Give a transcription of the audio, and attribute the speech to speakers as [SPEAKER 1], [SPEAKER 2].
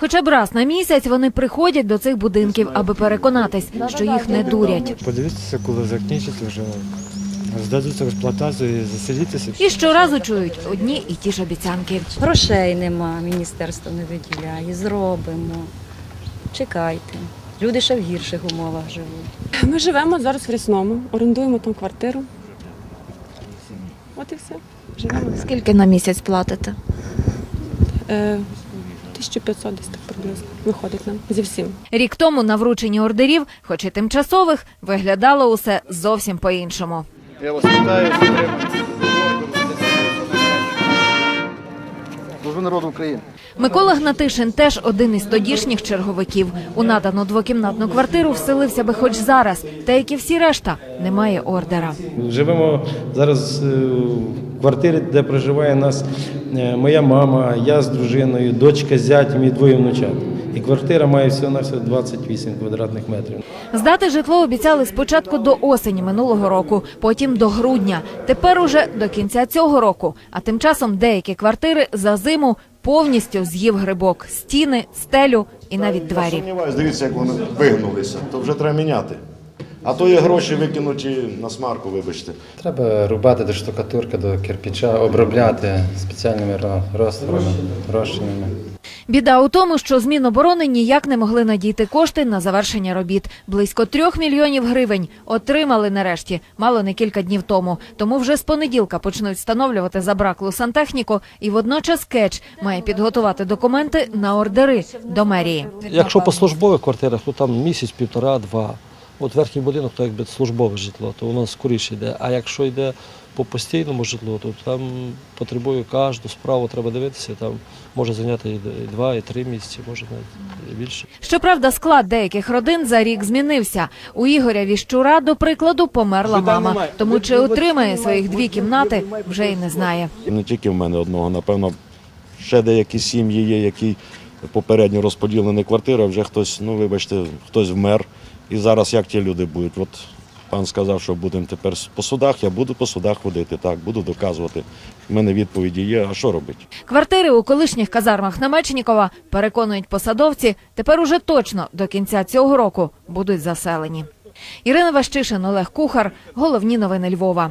[SPEAKER 1] Хоча б раз на місяць вони приходять до цих будинків, аби переконатись, що їх не дурять.
[SPEAKER 2] Подивіться, коли закінчиться вже здадуться в експлуатацію і заселітися.
[SPEAKER 1] І щоразу чують одні і ті ж обіцянки.
[SPEAKER 3] Грошей нема, міністерство не виділяє. Зробимо. Чекайте. Люди ще в гірших умовах живуть.
[SPEAKER 4] Ми живемо зараз в Рясному, орендуємо там квартиру. От і все. Живемо.
[SPEAKER 1] Скільки на місяць платите?
[SPEAKER 4] Е, 1500 десь так приблизно виходить нам зі всім.
[SPEAKER 1] Рік тому на врученні ордерів, хоч і тимчасових, виглядало усе зовсім по-іншому.
[SPEAKER 5] Я вас вітаю народу України.
[SPEAKER 1] Микола Гнатишин теж один із тодішніх черговиків. У надану двокімнатну квартиру вселився би хоч зараз, та як і всі решта, немає ордера.
[SPEAKER 6] Живемо зараз е, в квартирі, де проживає нас е, моя мама, я з дружиною, дочка з зятем і двоє внучат. І квартира має всього на всього 28 квадратних метрів.
[SPEAKER 1] Здати житло обіцяли спочатку до осені минулого року, потім до грудня. Тепер уже до кінця цього року. А тим часом деякі квартири за зиму повністю з'їв грибок, стіни, стелю і навіть двері.
[SPEAKER 7] Сумніваюсь, дивіться, як вони вигнулися. То вже треба міняти. А то є гроші викинуті на смарку, вибачте.
[SPEAKER 8] Треба рубати до штукатурки, до кирпича, обробляти спеціальними ро- розтворами, розчинами.
[SPEAKER 1] Біда у тому, що з Міноборони ніяк не могли надійти кошти на завершення робіт. Близько трьох мільйонів гривень отримали нарешті, мало не кілька днів тому. Тому вже з понеділка почнуть встановлювати забраклу сантехніку, і водночас Кетч має підготувати документи на ордери до мерії.
[SPEAKER 9] Якщо по службових квартирах, то там місяць, півтора, два. От верхній будинок, то якби службове житло, то воно скоріше йде. А якщо йде по постійному житлу, то там потребує кожну справу, треба дивитися, там може зайняти і два, і три місяці, може навіть і більше.
[SPEAKER 1] Щоправда, склад деяких родин за рік змінився. У Ігоря Віщура, до прикладу, померла мама. Тому чи отримає своїх дві кімнати, вже й не знає.
[SPEAKER 7] Не тільки в мене одного, напевно, ще деякі сім'ї є, які попередньо розподілені квартири, вже хтось, ну вибачте, хтось вмер. І зараз як ті люди будуть? От пан сказав, що будемо тепер по судах, я буду по судах ходити, так, буду доказувати. У мене відповіді є, а що робити?
[SPEAKER 1] Квартири у колишніх казармах Намечнікова переконують посадовці, тепер уже точно до кінця цього року будуть заселені. Ірина Ващишин, Олег Кухар. Головні новини Львова.